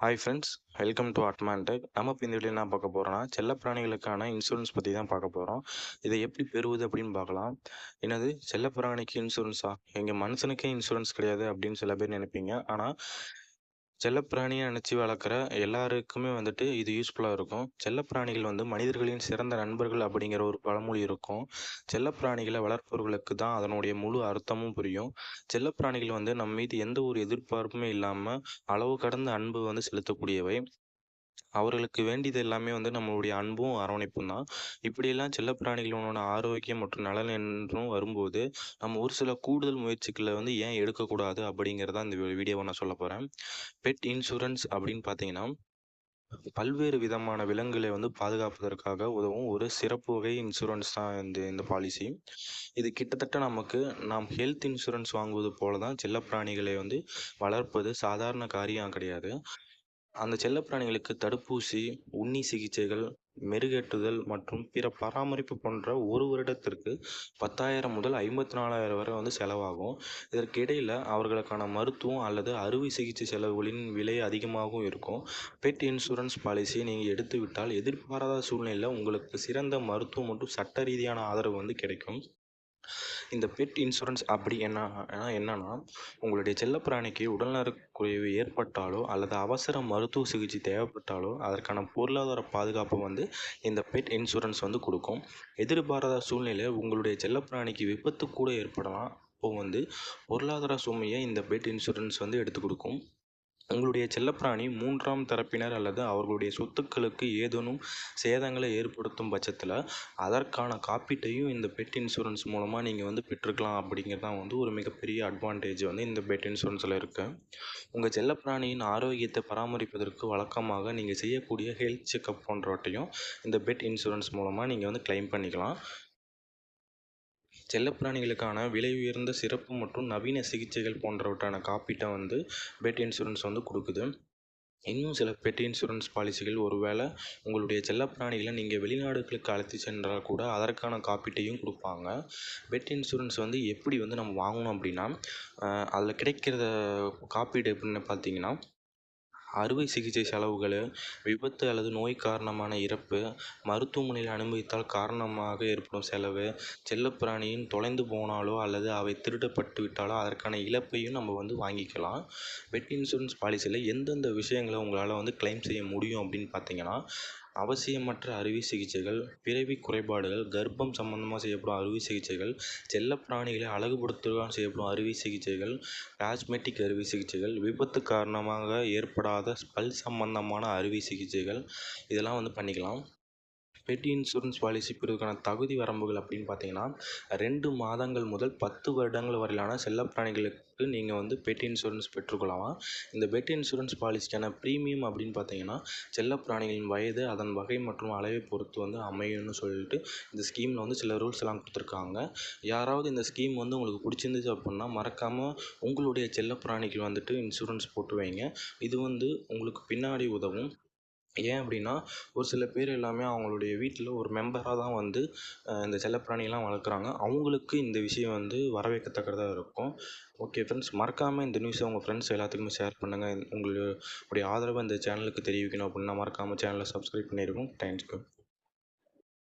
Hi friends welcome to Admantech நம்ம இப்போ இந்த வீடியோ என்ன பார்க்க போகிறோம்னா செல்லப்பிராணிகளுக்கான இன்சூரன்ஸ் பற்றி தான் பார்க்க போகிறோம் இதை எப்படி பெறுவது அப்படின்னு பார்க்கலாம். என்னது? செல்லப்பிராணிக்கு இன்சூரன்ஸா எங்கள் மனுஷனுக்கே இன்சூரன்ஸ் கிடையாது அப்படின்னு சில பேர் நினைப்பீங்க. ஆனால் செல்லப்பிராணியை நினச்சி வளர்க்குற எல்லாருக்குமே வந்துட்டு இது யூஸ்ஃபுல்லாக இருக்கும். செல்லப்பிராணிகள் வந்து மனிதர்களின் சிறந்த நண்பர்கள் அப்படிங்கிற ஒரு பழமொழி இருக்கும். செல்லப்பிராணிகளை வளர்ப்பவர்களுக்கு தான் அதனுடைய முழு அர்த்தமும் புரியும். செல்லப்பிராணிகள் வந்து நம்ம மீது எந்த ஒரு எதிர்பார்ப்புமே இல்லாமல் அளவு கடந்த அன்பு வந்து செலுத்தக்கூடியவை. அவர்களுக்கு வேண்டியது எல்லாமே வந்து நம்மளுடைய அன்பும் அரவணைப்பும் தான். இப்படியெல்லாம் செல்லப்பிராணிகளோட ஆரோக்கியம் மற்றும் நலன் என்றும் வரும்போது நம்ம ஒரு சில கூடுதல் முயற்சிகளை வந்து ஏன் எடுக்கக்கூடாது அப்படிங்கிறத இந்த வீடியோவை நான் சொல்ல போகிறேன் பெட் இன்சூரன்ஸ் அப்படின்னு பார்த்தீங்கன்னா பல்வேறு விதமான விலங்குகளை வந்து பாதுகாப்பதற்காக உதவும் ஒரு சிறப்பு வகை இன்சூரன்ஸ் தான் இந்த இந்த பாலிசி இது கிட்டத்தட்ட நமக்கு நாம் ஹெல்த் இன்சூரன்ஸ் வாங்குவது போல தான் செல்லப்பிராணிகளை வந்து வளர்ப்பது சாதாரண காரியம் கிடையாது. அந்த செல்லப்பிராணிகளுக்கு தடுப்பூசி உண்ணி சிகிச்சைகள் மெருகேற்றுதல் மற்றும் பிற பராமரிப்பு போன்ற ஒரு வருடத்திற்கு பத்தாயிரம் முதல் ஐம்பத்தி நாலாயிரம் வரை வந்து செலவாகும். இதற்கு இடையில் அவர்களுக்கான மருத்துவம் அல்லது அறுவை சிகிச்சை செலவுகளின் விலை அதிகமாகவும் இருக்கும். பெட் இன்சூரன்ஸ் பாலிசியை நீங்கள் எடுத்துவிட்டால் எதிர்பாராத சூழ்நிலையில் உங்களுக்கு சிறந்த மருத்துவம் மற்றும் சட்ட ரீதியான ஆதரவு வந்து கிடைக்கும். இந்த பெட் இன்சூரன்ஸ் அப்படி என்ன என்னன்னா உங்களுடைய செல்லப்பிராணிக்கு உடல்நலக்குறைவு ஏற்பட்டாலோ அல்லது அவசர மருத்துவ சிகிச்சை தேவைப்பட்டாலோ அதற்கான பொருளாதார பாதுகாப்பு வந்து இந்த பெட் இன்சூரன்ஸ் வந்து கொடுக்கும். எதிர்பாராத சூழ்நிலையில் உங்களுடைய செல்லப்பிராணிக்கு விபத்து கூட ஏற்படலாம். அப்போது வந்து பொருளாதார சுமையை இந்த பெட் இன்சூரன்ஸ் வந்து எடுத்து கொடுக்கும். உங்களுடைய செல்லப்பிராணி மூன்றாம் தரப்பினர் அல்லது அவர்களுடைய சொத்துக்களுக்கு ஏதேனும் சேதங்களை ஏற்படுத்தும் பட்சத்தில் அதற்கான காப்பீட்டையும் இந்த பெட் இன்சூரன்ஸ் மூலமாக நீங்கள் வந்து பெற்றுக்கலாம் அப்படிங்கிறது தான் வந்து ஒரு மிகப்பெரிய அட்வான்டேஜ் வந்து இந்த பெட் இன்சூரன்ஸில் இருக்குது உங்கள் செல்லப்பிராணியின் ஆரோக்கியத்தை பராமரிப்பதற்கு வழக்கமாக நீங்கள் செய்யக்கூடிய ஹெல்த் செக்கப் போன்றவற்றையும் இந்த பெட் இன்சூரன்ஸ் மூலமாக நீங்கள் வந்து கிளைம் பண்ணிக்கலாம். செல்லப்பிராணிகளுக்கான விலை உயர்ந்த சிறப்பு மற்றும் நவீன சிகிச்சைகள் போன்றவற்றான காப்பீட்டை வந்து பெட் இன்சூரன்ஸ் வந்து கொடுக்குது. இன்னும் சில பெட் இன்சூரன்ஸ் பாலிசிகள் ஒருவேளை உங்களுடைய செல்லப்பிராணிகளை நீங்கள் வெளிநாடுகளுக்கு அழைத்து சென்றால் கூட அதற்கான காப்பீட்டையும் கொடுப்பாங்க. பெட் இன்சூரன்ஸ் வந்து எப்படி வந்து நம்ம வாங்கணும் அப்படின்னா அதில் கிடைக்கிற காப்பீடு எப்படின்னு பார்த்தீங்கன்னா அறுவை சிகிச்சை செலவுகள் விபத்து அல்லது நோய் காரணமான இறப்பு மருத்துவமனையில் அனுமதித்தால் காரணமாக ஏற்படும் செலவு செல்லப்பிராணியின் தொலைந்து போனாலோ அல்லது அவை திருடப்பட்டு விட்டாலோ அதற்கான இழப்பையும் நம்ம வந்து வாங்கிக்கலாம். பெட் இன்சூரன்ஸ் பாலிசியில் எந்தெந்த விஷயங்களை உங்களால் வந்து கிளைம் செய்ய முடியும் அப்படின்னு பார்த்தீங்கன்னா அவசியமற்ற அறுவை சிகிச்சைகள் பிறவி குறைபாடுகள் கர்ப்பம் சம்பந்தமாக செய்யப்படும் அறுவை சிகிச்சைகள் செல்லப்பிராணிகளை அழகுபடுத்துவதற்காக செய்யப்படும் அறுவை சிகிச்சைகள் காஸ்மெட்டிக் அறுவை சிகிச்சைகள் விபத்து காரணமாக ஏற்படாத பல் சம்பந்தமான அறுவை சிகிச்சைகள் இதெல்லாம் வந்து பண்ணிக்கலாம். பெட் இன்சூரன்ஸ் பாலிசி பெறுவதற்கான தகுதி வரம்புகள் அப்படின்னு பார்த்தீங்கன்னா ரெண்டு மாதங்கள் முதல் பத்து வருடங்கள் வரையிலான செல்லப்பிராணிகளுக்கு நீங்கள் வந்து பெட் இன்சூரன்ஸ் பெற்றுக்கொள்ளலாம். இந்த பெட் இன்சூரன்ஸ் பாலிசிக்கான ப்ரீமியம் அப்படின்னு பார்த்தீங்கன்னா செல்லப்பிராணிகளின் வயது அதன் வகை மற்றும் அளவை பொறுத்து வந்து அமையும்னு சொல்லிட்டு இந்த ஸ்கீமில் வந்து சில ரூல்ஸ் எல்லாம் கொடுத்துருக்காங்க. யாராவது இந்த ஸ்கீம் வந்து உங்களுக்கு பிடிச்சிருந்துச்சு அப்படின்னா மறக்காமல் உங்களுடைய செல்லப்பிராணிக்கு வந்துட்டு இன்சூரன்ஸ் போட்டு வைங்க. இது வந்து உங்களுக்கு பின்னாடி உதவும். ஏன் அப்படின்னா ஒரு சில பேர் எல்லாமே அவங்களுடைய வீட்டில் ஒரு மெம்பராக தான் வந்து இந்த செல்லப்பிராணியெல்லாம் வளர்க்குறாங்க. அவங்களுக்கு இந்த விஷயம் வந்து வரவேற்கத்தக்கதாக இருக்கும். ஓகே ஃப்ரெண்ட்ஸ் மறக்காமல் இந்த நியூஸை உங்கள் ஃப்ரெண்ட்ஸ் எல்லாத்துக்குமே ஷேர் பண்ணுங்கள் உங்களுடைய ஆதரவை இந்த சேனலுக்கு தெரிவிக்கணும் அப்படின்னா மறக்காமல் சேனலை சப்ஸ்கிரைப் பண்ணியிருக்கோம் தேங்க்யூ